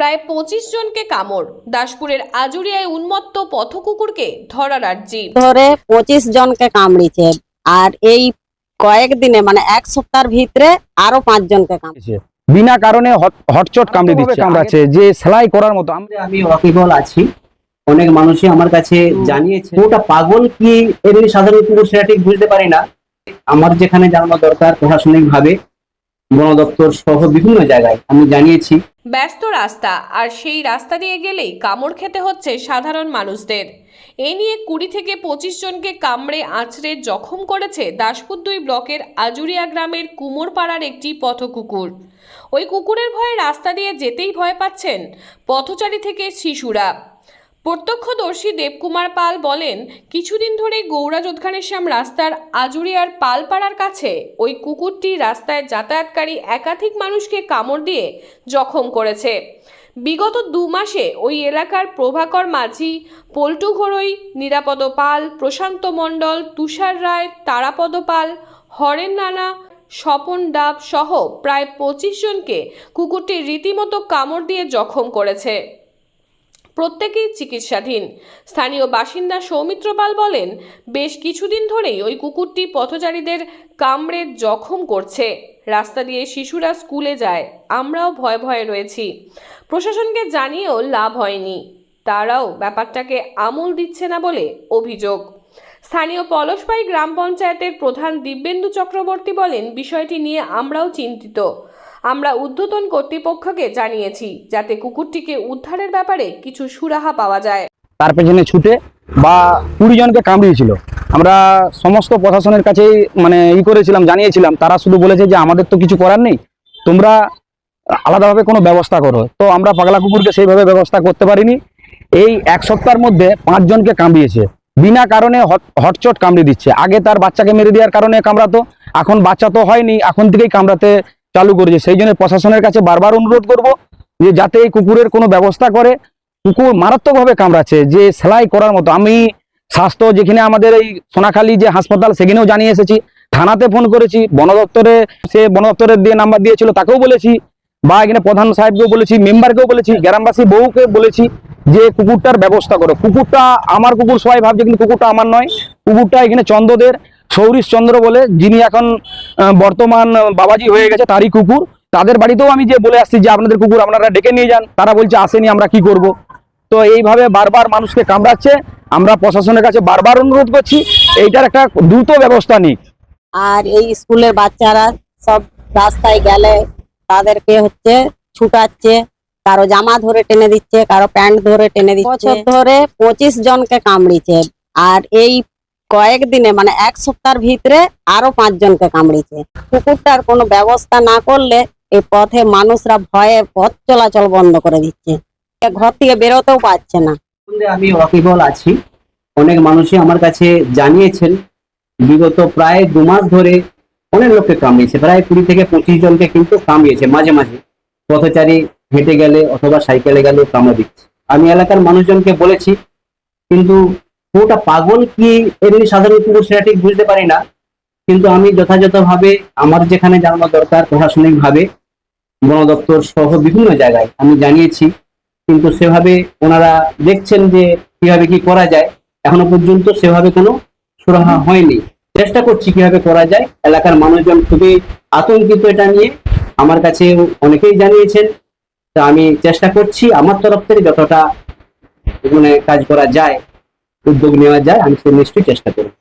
প্রায় পঁচিশ জনকে কামড়। দাসপুরের আজুরিয়ায় উন্মত্ত পথকুকুরকে ধরার আর্জি। ধরে পঁচিশ জনকে কামড়িছে আর এই কয়েকদিনে মানে এক সপ্তাহের ভিতরে আরও পাঁচ জনকে কামড় দিচ্ছে। বিনা কারণে হটচট কামড়ে দিচ্ছে। কামড়াচ্ছে। যে সেলাই করার মতো। আমরা আমি ওয়াকিবল আছি। অনেক মানুষই আমার কাছে জানিয়েছে ওটা পাগল কি? এমনি সাধারণ কুকুর সেটা ঠিক বুঝতে পারি না। আমার যেখানে জানানো দরকার প্রশাসনিক ভাবে বন দপ্তর সহ বিভিন্ন জায়গায় আমি জানিয়েছি। ব্যস্ত রাস্তা, আর সেই রাস্তা দিয়ে গেলেই কামড় খেতে হচ্ছে সাধারণ মানুষদের। এ নিয়ে কুড়ি থেকে পঁচিশ জনকে কামড়ে আঁচড়ে জখম করেছে দাসপুর দুই ব্লকের আজুরিয়া গ্রামের কুমোরপাড়ার একটি পথকুকুর। ওই কুকুরের ভয়ে রাস্তা দিয়ে যেতেই ভয় পাচ্ছেন পথচারী থেকে শিশুরা। প্রত্যক্ষদর্শী দেবকুমার পাল বলেন, কিছুদিন ধরে গৌরাজ উদ্ঘানেশ্যাম রাস্তার আজুরিয়ার পালপাড়ার কাছে ওই কুকুরটি রাস্তায় যাতায়াতকারী একাধিক মানুষকে কামড় দিয়ে জখম করেছে। বিগত দু মাসে ওই এলাকার প্রভাকর মাঝি, পল্টু ঘরোই, নিরাপদ পাল, প্রশান্ত মণ্ডল, তুষার রায়, তারাপদ পাল, হরেন নানা স্বপন ডাব সহ প্রায় পঁচিশ জনকে কুকুরটি রীতিমতো কামড় দিয়ে জখম করেছে। প্রত্যেকেই চিকিৎসাধীন। স্থানীয় বাসিন্দা সৌমিত্র পাল বলেন, বেশ কিছুদিন ধরেই ওই কুকুরটি পথচারীদের কামড়ে জখম করছে। রাস্তা দিয়ে শিশুরা স্কুলে যায়। আমরাও ভয়ে ভয়ে রয়েছি। প্রশাসনকে জানিয়েও লাভ হয়নি। তারাও ব্যাপারটাকে আমল দিচ্ছে না বলে অভিযোগ। স্থানীয় পলসপাই গ্রাম পঞ্চায়েতের প্রধান দিব্যেন্দু চক্রবর্তী বলেন, বিষয়টি নিয়ে আমরাও চিন্তিত। আমরা ঊর্ধ্বতন কর্তৃপক্ষকে জানিয়েছি যাতে কুকুরটিকে উদ্ধারের ব্যাপারে কিছু সুরাহা পাওয়া যায়। তার পেছনে ছুটে বা কুড়ি জনকে কামড়িয়েছিল। আমরা সমস্ত প্রশাসনের কাছেই মানে ই করেছিলাম, জানিয়েছিলাম। তারা শুধু বলেছে যে আমাদের তো কিছু করার নেই, তোমরা আলাদাভাবে কোনো ব্যবস্থা করো। তো আমরা পাগলা কুকুরকে সেইভাবে ব্যবস্থা করতে পারিনি। এই এক সপ্তাহের মধ্যে পাঁচজনকে কামড়িয়েছে। বিনা কারণে হট- হটচট কামড়ে দিচ্ছে। আগে তার বাচ্চাকে মেরে দেওয়ার কারণে কামড়াতো, এখন বাচ্চা তো হয়নি, এখন থেকেই কামড়াতে চালু করেছে। সেই জন্য প্রশাসনের কাছে বারবার অনুরোধ করব যে যাতে এই কুকুরের কোনো ব্যবস্থা করে। কুকুর মারাত্মকভাবে কামড়াচ্ছে, যে সেলাই করার মতো। আমি স্বাস্থ্য যেখানে আমাদের এই সোনাখালী যে হাসপাতাল, সেখানেও জানিয়ে এসেছি। থানাতে ফোন করেছি, বন দপ্তরে, সে বন দপ্তরের দিয়ে নাম্বার দিয়েছিল, তাকেও বলেছি। বা এখানে প্রধান সাহেবকেও বলেছি, মেম্বারকেও বলেছি, গ্রামবাসী বউকে বলেছি যে কুকুরটার ব্যবস্থা করো। কুকুরটা, আমার কুকুর সবাই ভাবছে কিন্তু কুকুরটা আমার নয়। কুকুরটা এখানে চন্দ্রদের সৌরিশ চন্দ্র বলে যিনি এখন বর্তমান বাবাজি হয়ে গেছে তারই কুকুর। তাদের বাড়িতেও আমি যে বলে আসছি যে আপনাদের কুকুর আপনারা ডেকে নিয়ে যান তারা বলছে আসেনি আমরা কি করব? তো এইভাবে বারবার মানুষকে কামড়াচ্ছে। আমরা প্রশাসনের কাছে বারবার অনুরোধ করছি এইটার একটা দ্রুত ব্যবস্থা নিক। আর এই স্কুলের বাচ্চারা সব রাস্তায় গেলে তাদেরকে হচ্ছে ছুটাচ্ছে কারও জামা ধরে টেনে দিচ্ছে কারও প্যান্ট ধরে টেনে দিচ্ছে। বছর ধরে পঁচিশ জনকে কামড়িছে আর এই কয়েকদিনে মানে এক সপ্তাহের ভিতরে আরও পাঁচ জনকে কামড়িছে কুকুরটার কোনো ব্যবস্থা না করলে এই পথে মানুষরা ভয়ে পথ চলাচল বন্ধ করে দিচ্ছে। ঘর থেকে বেরোতেও পারছে না। আমি ওয়াকিবল আছি। অনেক মানুষই আমার কাছে জানিয়েছেন, বিগত প্রায় দু মাস ধরে অনেক লোককে কামড়িয়েছে, প্রায় কুড়ি থেকে পঁচিশ জনকে কিন্তু কামড়িয়েছে মাঝে মাঝে। পথচারী হেঁটে গেলে অথবা সাইকেলে গেলে কামড়ে দিচ্ছে। আমি এলাকার মানুষজনকে বলেছি, কিন্তু পুরোটা পাগল কি এমনি সাধারণ কুকুর সেটা ঠিক বুঝতে পারি না। কিন্তু আমি যথাযথভাবে আমার যেখানে জানানো দরকার প্রশাসনিকভাবে বন দপ্তর সহ বিভিন্ন জায়গায় আমি জানিয়েছি। কিন্তু সেভাবে ওনারা দেখছেন যে কীভাবে কি করা যায়, এখনও পর্যন্ত সেভাবে কোনো সুরাহা হয়নি। চেষ্টা করছি কীভাবে করা যায়। এলাকার মানুষজন খুবই আতঙ্কিত এটা নিয়ে। আমার কাছে অনেকেই জানিয়েছেন। তা আমি চেষ্টা করছি আমার তরফ থেকে যতটা মানে কাজ করা যায়। উদ্যোগ নেওয়া যায় আমি সে নিশ্চয়ই চেষ্টা করব।